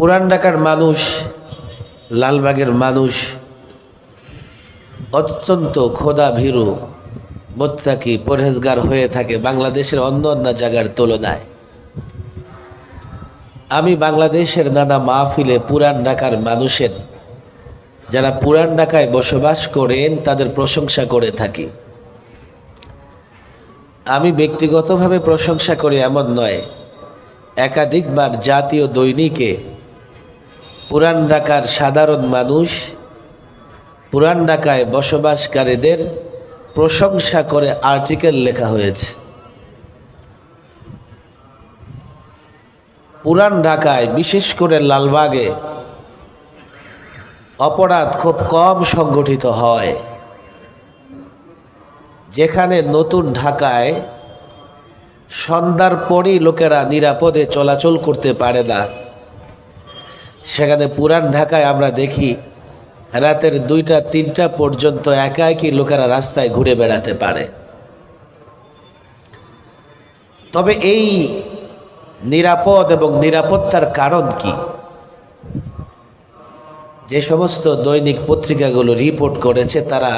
পুরান ঢাকার মানুষ, লালবাগের মানুষ অত্যন্ত খোদা ভীরু মোত্তাকি পরহেজগার হয়ে থাকে বাংলাদেশের অন্য অন্য জায়গার তুলনায়। আমি বাংলাদেশের নানা মাহফিলে পুরান ঢাকার মানুষের, যারা পুরান ঢাকায় বসবাস করেন, তাদের প্রশংসা করে থাকি। আমি ব্যক্তিগতভাবে প্রশংসা করি এমন নয়, একাধিকবার জাতীয় দৈনিকে পুরান ঢাকার সাধারণ মানুষ, পুরান ঢাকায় বসবাসকারীদের প্রশংসা করে আর্টিকেল লেখা হয়েছে। পুরান ঢাকায় বিশেষ করে লালবাগে অপরাধ খুব কম সংগঠিত হয়। যেখানে নতুন ঢাকায় সন্ধ্যার পরই লোকেরা নিরাপদে চলাচল করতে পারে না। সেখানে পুরান ঢাকায় আমরা দেখি রাতের দুইটা, তিনটা পর্যন্ত একা একই লোকেরা রাস্তায় ঘুরে বেড়াতে পারে। তবে এই নিরাপদ এবং নিরাপত্তার কারণ কি? যে সমস্ত দৈনিক পত্রিকাগুলো রিপোর্ট করেছে, তারা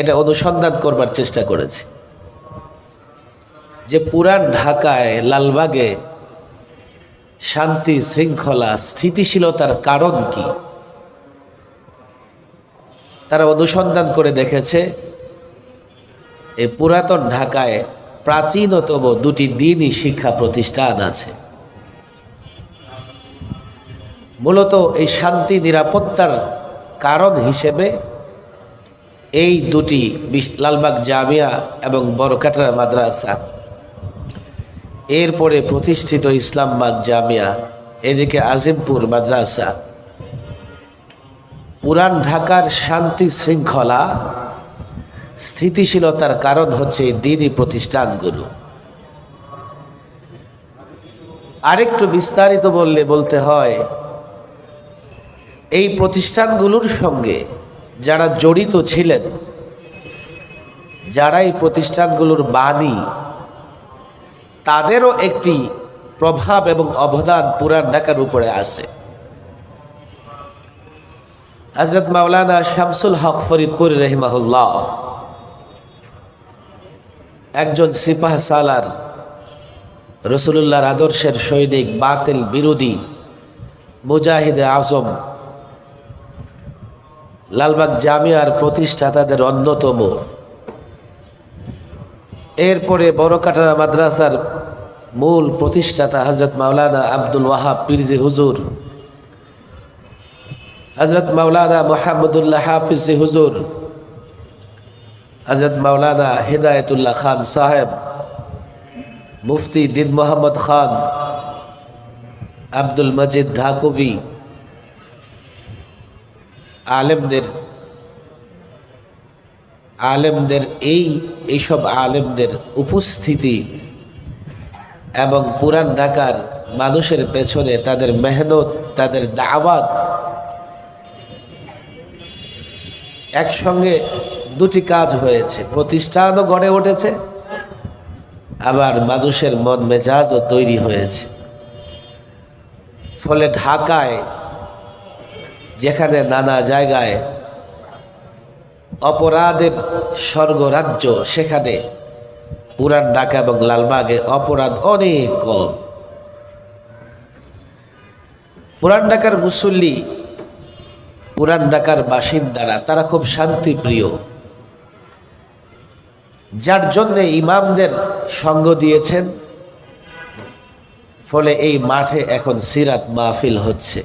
এটা অনুসন্ধান করবার চেষ্টা করেছে। যে পুরান ঢাকায়, লালবাগে শান্তি, শৃঙ্খলা, স্থিতিশীলতার কারণ কি? তারা অনুসন্ধান করে দেখেছে এই পুরাতন ঢাকায় প্রাচীনতম দুটি দিনই শিক্ষা প্রতিষ্ঠান আছে। মূলত এই শান্তি, নিরাপত্তার কারণ হিসেবে এই দুটি লালবাগ জামিয়া এবং বড়কাটরা মাদ্রাসা এরপরে প্রতিষ্ঠিত ইসলামবাগ জামিয়া, এদিকে আজিমপুর মাদ্রাসা। পুরান ঢাকার শান্তি শৃঙ্খলা, স্থিতিশীলতার কারণ হচ্ছে দিনই প্রতিষ্ঠানগুলো। আরেকটু বিস্তারিত বললে বলতে হয়, এই প্রতিষ্ঠানগুলোর সঙ্গে যারা জড়িত ছিলেন যারা এই প্রতিষ্ঠানগুলোর বাণী তাদেরও একটি প্রভাব এবং অবদান পুরান ঢাকার উপরে আছে। হজরত মাওলানা শামসুল হক ফরিদপুর রহিমাহুল্লাহ একজন সিপাহ সালার রসুলুল্লাহর আদর্শের সৈনিক, বাতিল, বিরোধী, মুজাহিদে আজম, লালবাগ জামিয়ার প্রতিষ্ঠাতাদের অন্যতম। এরপরে বড়কাটারা মাদ্রাসার মূল প্রতিষ্ঠাতা হজরত মাওলানা আব্দুল ওয়াহাব পিরজি হুজুর। হজরত মাওলানা মোহাম্মদুল্লাহ হাফিজি হুজুর। হজরত মাওলানা হিদায়তুল্লাহ খান সাহেব। মুফতি দিন মোহাম্মদ খান। আব্দুল মজিদ ঢাকুবি। আলেমদের আলেমদের এই, এইসব আলেমদের উপস্থিতি এবং পুরান ঢাকার মানুষের পেছনে তাদের মেহনত, তাদের দাওয়াত। একসঙ্গে দুটি কাজ হয়েছে, প্রতিষ্ঠানও গড়ে উঠেছে, আবার মানুষের মন মেজাজও তৈরি হয়েছে। ফলে ঢাকায়, যেখানে নানা জায়গায় অপরাধের স্বর্গরাজ্য, সেখানে পুরান ঢাকা এবং লালবাগে অপরাধ অনেক কম। পুরান ঢাকার মুসল্লি, পুরান ঢাকার বাসিন্দারা, তারা খুব শান্তিপ্রিয়। যার জন্যে ইমামদের সঙ্গ দিয়েছেন, ফলে এই মাঠে এখন সিরাত মাহফিল হচ্ছে।